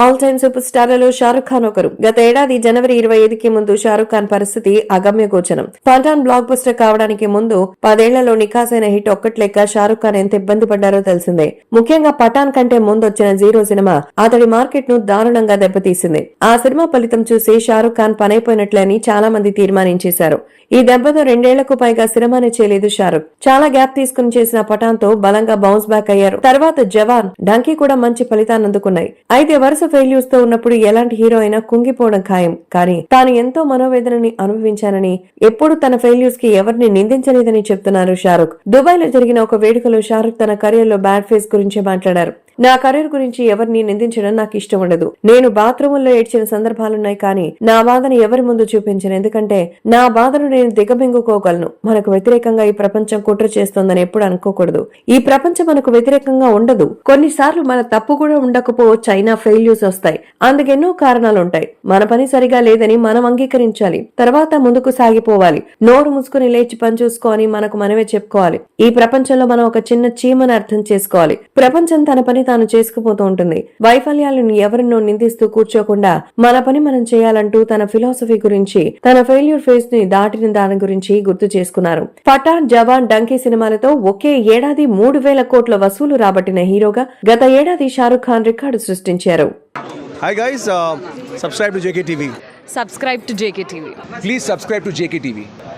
All time super స్టార్లలో షారుఖ్ ఖాన్ ఒకరు. గత ఏడాది జనవరి ఇరవై ఐదుకి ముందు షారుఖ్ ఖాన్ పరిస్థితి అగమ్య గోచరం. పఠాన్ బ్లాక్ బస్టర్ కావడానికి ముందు పదేళ్ళలో నికాసైన హిట్ ఒక్కటి షారుఖ్ ఖాన్ ఎంత ఇబ్బంది పడ్డారో తెలిసిందే. ముఖ్యంగా పఠాన్ కంటే ముందు వచ్చిన జీరో సినిమా అతడి మార్కెట్ను దారుణంగా దెబ్బతీసింది. ఆ సినిమా ఫలితం చూసి షారుఖ్ ఖాన్ పనైపోయినట్లని చాలా మంది తీర్మానించేశారు. ఈ దెబ్బతో రెండేళ్ళకు పైగా సినిమానే చేయలేదు షారుఖ్. చాలా గ్యాప్ తీసుకుని చేసిన పఠాన్తో బలంగా బౌన్స్ బ్యాక్ అయ్యారు. తర్వాత జవాన్ డంకీ కూడా మంచి ఫలితాన్ని అందుకున్నాయి. అయితే వరుస ఫెయిల్యూర్స్తో ఉన్నప్పుడు ఎలాంటి హీరో అయినా కుంగిపోవడం ఖాయం. కానీ తాను ఎంతో మనోవేదనని అనుభవించానని ఎప్పుడు తన ఫెయిల్యూర్స్కి ఎవరిని నిందించలేదని చెప్తున్నారు షారుఖ్ దుబాయ్లో జరిగిన ఒక వేడుకలో షారుఖ్ తన కెరీర్లో బ్యాడ్ ఫేస్ గురించి మాట్లాడారు. నా కెరీర్ గురించి ఎవరిని నిందించడం నాకు ఇష్టం ఉండదు. నేను బాత్రూముల్లో ఏడ్చిన సందర్భాలున్నాయి కానీ నా బాధను ఎవరి ముందు చూపించను. ఎందుకంటే నా బాధను నేను దిగబింగుకోగలను మనకు వ్యతిరేకంగా ఈ ప్రపంచం కుట్ర చేస్తోందని ఎప్పుడు అనుకోకూడదు. ఈ ప్రపంచం మనకు వ్యతిరేకంగా ఉండదు. కొన్నిసార్లు మన తప్పు కూడా ఉండకపోవచ్చు. అయినా ఫెయిల్యూర్స్ వస్తాయి. అందుకెన్నో కారణాలుంటాయి మన పని సరిగా లేదని మనం అంగీకరించాలి. తర్వాత ముందుకు సాగిపోవాలి. నోరు ముసుకుని లేచి పని చూసుకొని మనకు మనమే చెప్పుకోవాలి. ఈ ప్రపంచంలో మనం ఒక చిన్న చీమని అర్థం చేసుకోవాలి. ప్రపంచం తన పని తాను చేసుకుపోతూ ఉంటుంది వైఫల్యాలను ఎవరినో నిందిస్తూ కూర్చోకుండా మన పని మనం చేయాలంటూ తన ఫిలాసఫీ గురించి తన ఫెయిల్యూర్ ఫేస్ని దాటిన దాని గురించి గుర్తు చేసుకున్నారు పఠాన్ జవాన్ డంకీ సినిమాలతో ఒకే ఏడాది మూడు వేల కోట్ల వసూలు రాబట్టిన హీరోగా గత ఏడాది షారుఖ్ ఖాన్ రికార్డు సృష్టించారు Hi guys, uh, subscribe to JKTV. Subscribe to JK TV Please subscribe to JKTV.